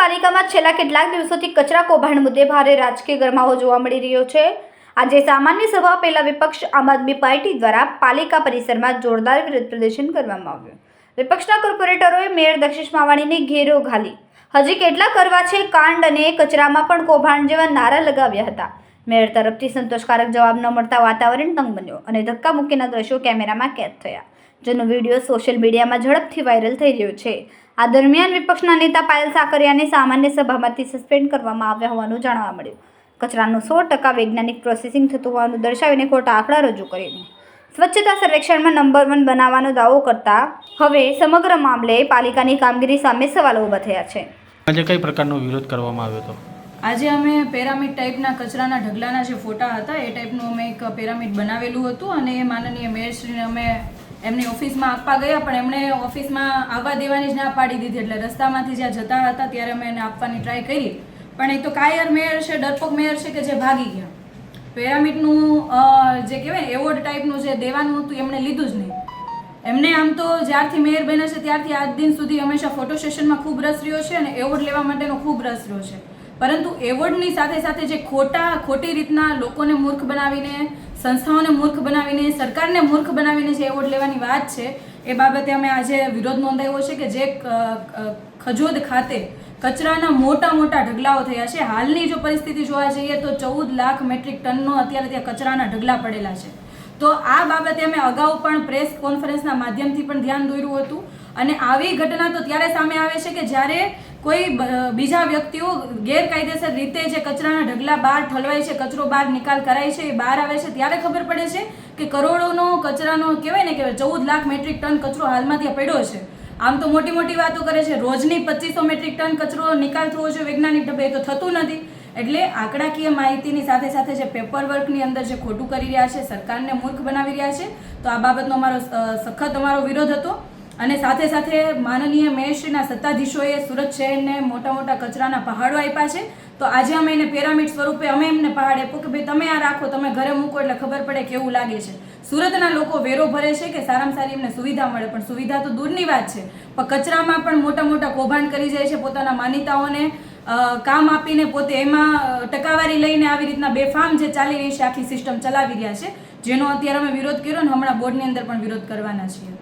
પાલિકામાં છેલ્લા કેટલાક દિવસોથી કચરા કૌભાંડ મુદ્દે ભારે રાજકીય ગરમાવો જોવા મળી રહ્યો છે. આજે સામાન્ય સભા પહેલા વિપક્ષ આમ આદમી પાર્ટી દ્વારા પાલિકા પરિસરમાં જોરદાર વિરોધ પ્રદર્શન કરવામાં આવ્યું. વિપક્ષના કોર્પોરેટરોએ મેયર દક્ષિશ માવાણીને ઘેરો ઘાલી. હજી કેટલા કરવા છે કાંડ અને કચરામાં પણ કૌભાંડ જેવા નારા લગાવ્યા હતા. મેયર તરફથી સંતોષકારક જવાબ ન મળતા વાતાવરણ તંગ બન્યો અને ધક્કા મૂકીના દ્રશ્યો કેમેરામાં કેદ થયા. જેનો વીડિયો સોશિયલ મીડિયામાં ઝડપથી વાયરલ થઈ રહ્યો છે. આ દરમિયાન વિપક્ષના નેતા પાયલ સાકરિયાને સામાન્ય સભામાંથી સસ્પેન્ડ કરવામાં આવ્યા હોવાનું જાણવા મળ્યું. કચરાનું સો ટકા વૈજ્ઞાનિક પ્રોસેસિંગ થતું હોવાનું દર્શાવીને ખોટા આંકડા રજૂ કર્યો. સ્વચ્છતા સર્વેક્ષણમાં નંબર વન બનાવવાનો દાવો કરતા હવે સમગ્ર મામલે પાલિકાની કામગીરી સામે સવાલો ઊભા થયા છે. આજે કઈ પ્રકારનો વિરોધ કરવામાં આવ્યો હતો? આજે અમે પેરામિડ ટાઈપના કચરાના ઢગલાના જે ફોટા હતા એ ટાઈપનું અમે એક પેરામિડ બનાવેલું હતું અને એ માનનીય મેયરશ્રીને અમે એમની ઓફિસમાં આપવા ગયા, પણ એમણે ઓફિસમાં આવવા દેવાની જ ના પાડી દીધી. એટલે રસ્તામાંથી જ્યાં જતા હતા ત્યારે અમે એને આપવાની ટ્રાય કરી. પણ એ તો કાયર મેયર છે, ડરપોક મેયર છે કે જે ભાગી ગયા. પેરામિડનું જે કહેવાય એવોર્ડ ટાઈપનું જે દેવાનું હતું, એમણે લીધું જ નહીં. એમને આમ તો જ્યારથી મેયર બન્યા છે, ત્યારથી આજ દિન સુધી હંમેશા ફોટો સેશનમાં ખૂબ રસ રહ્યો છે અને એવોર્ડ લેવા માટેનો ખૂબ રસ રહ્યો છે. પરંતુ એવોર્ડની સાથે સાથે જે ખોટા, ખોટી રીતના લોકોને મૂર્ખ બનાવીને, સંસ્થાઓને મૂર્ખ બનાવીને, સરકારને મૂર્ખ બનાવીને જે એવોર્ડ લેવાની વાત છે, એ બાબતે અમે આજે વિરોધ નોંધાવ્યો છે કે જે ખજોદ ખાતે કચરાના મોટા મોટા ઢગલાઓ થયા છે. હાલની જો પરિસ્થિતિ જોવા જઈએ તો ચૌદ લાખ મેટ્રિક ટનનો અત્યારે ત્યાં કચરાના ઢગલા પડેલા છે. તો આ બાબતે અમે અગાઉ પણ પ્રેસ કોન્ફરન્સના માધ્યમથી પણ ધ્યાન દોર્યું હતું. અને આવી ઘટના તો ત્યારે સામે આવે છે કે જ્યારે કોઈ બીજા વ્યક્તિઓ ગેરકાયદેસર રીતે જે કચરાના ઢગલા બહાર ઠલવાય છે, કચરો બહાર નિકાલ કરાય છે, એ બહાર આવે છે, ત્યારે ખબર પડે છે કે કરોડોનો કચરાનો કહેવાય ને કે ચૌદ લાખ મેટ્રિક ટન કચરો હાલમાં ત્યાં પડ્યો છે. આમ તો મોટી મોટી વાતો કરે છે, રોજની પચીસો મેટ્રિક ટન કચરો નિકાલ થવો જોઈએ વૈજ્ઞાનિક ઢબે તો થતું નથી. એટલે આંકડાકીય માહિતીની સાથે સાથે જે પેપર વર્કની અંદર જે ખોટું કરી રહ્યા છે, સરકારને મૂર્ખ બનાવી રહ્યા છે, તો આ બાબતનો અમારો સખત અમારો વિરોધ હતો. અને સાથે સાથે માનનીય મેયરશ્રીના સત્તાધીશોએ સુરત શહેરને મોટા મોટા કચરાના પહાડો આપ્યા છે. તો આજે અમે એને પિરામિડ સ્વરૂપે અમે એમને પહાડ આપ્યો કે ભાઈ, તમે આ રાખો, તમે ઘરે મૂકો એટલે ખબર પડે કેવું લાગે છે. સુરતના લોકો વેરો ભરે છે કે સારામાં સારી એમને સુવિધા મળે, પણ સુવિધા તો દૂરની વાત છે. પણ કચરામાં પણ મોટા મોટા કૌભાંડ કરી જાય છે પોતાના માન્યતાઓને કામ આપીને પોતે એમાં ટકાવારી લઈને આવી રીતના બેફામ જે ચાલી રહી છે, આખી સિસ્ટમ ચલાવી રહ્યા છે. જેનો અત્યારે અમે વિરોધ કર્યો ને હમણાં બોર્ડની અંદર પણ વિરોધ કરવાના છીએ.